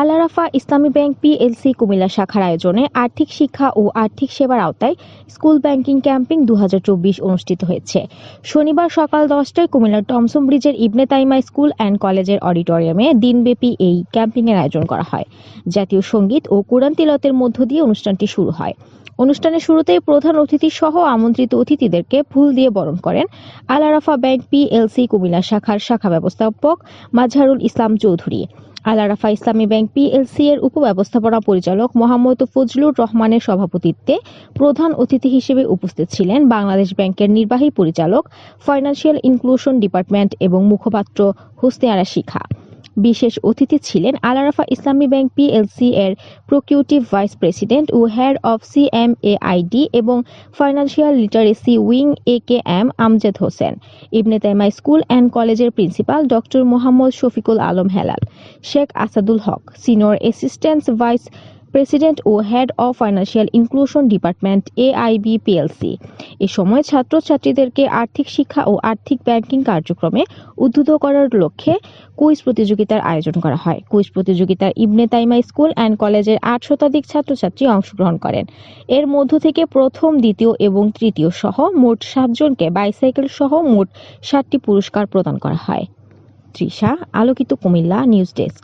আলারাফা ইসলামী bank PLC Comilla শাখার আয়োজনে আর্থিক শিক্ষা ও আর্থিক সেবার আওতায় স্কুল ব্যাংকিং ক্যাম্পিং দুহাজার চব্বিশ অনুষ্ঠিত হয়েছে। শনিবার সকাল দশটায় কুমিল্লার টমসন ব্রিজের ইবনে তাইমা স্কুল অ্যান্ড কলেজের অডিটোরিয়ামে দিনব্যাপী এই ক্যাম্পিংয়ের আয়োজন করা হয়। জাতীয় সংগীত ও কোরআন তিলতের মধ্য দিয়ে অনুষ্ঠানটি শুরু হয়। অনুষ্ঠানের শুরুতেই প্রধান অতিথি সহ আমন্ত্রিত অতিথিদেরকে ফুল দিয়ে বরণ করেন আলারাফা ব্যাংক পিএলসি কুমিল্লা শাখার শাখা ব্যবস্থাপক মাজহারুল ইসলাম চৌধুরী। আলারাফা ইসলামী ব্যাংক পিএলসি এর উপব্যবস্থাপনা পরিচালক মোহাম্মদ ফজলুর রহমানের সভাপতিত্বে প্রধান অতিথি হিসেবে উপস্থিত ছিলেন বাংলাদেশ ব্যাংকের নির্বাহী পরিচালক, ফাইন্যান্সিয়াল ইনক্লুশন ডিপার্টমেন্ট এবং মুখপাত্র হোসনেয়ারা শিখা। বিশেষ অতিথি ছিলেন আলারাফা ইসলামী ব্যাংক পিএলসি এর প্রকিউটিভ ভাইস প্রেসিডেন্ট ও হেড অফ সিএমএআইডি এবং financial literacy wing A K M Amjed Hossain. Ibne Taimia school and কলেজের principal doctor Mohammad Shafiqul Alam Helal. Sheikh Asadul Haque, senior assistant vice president O head of financial inclusion department AIB PLC এ সময় ছাত্রছাত্রীদেরকে আর্থিক শিক্ষা ও আর্থিক banking কার্যক্রমে উদ্বুদ্ধ করার লক্ষ্যে কুইজ প্রতিযোগিতার আয়োজন করা হয়। কুইজ প্রতিযোগিতার ইবনে তাইমা স্কুল অ্যান্ড কলেজের আট শতাধিক ছাত্রছাত্রী অংশগ্রহণ করেন। এর মধ্য থেকে প্রথম, দ্বিতীয় এবং তৃতীয় সহ মোট সাতজনকে বাইসাইকেল সহ মোট ষাটটি পুরস্কার প্রদান করা হয়। তৃষা, আলোকিত Comilla, news desk.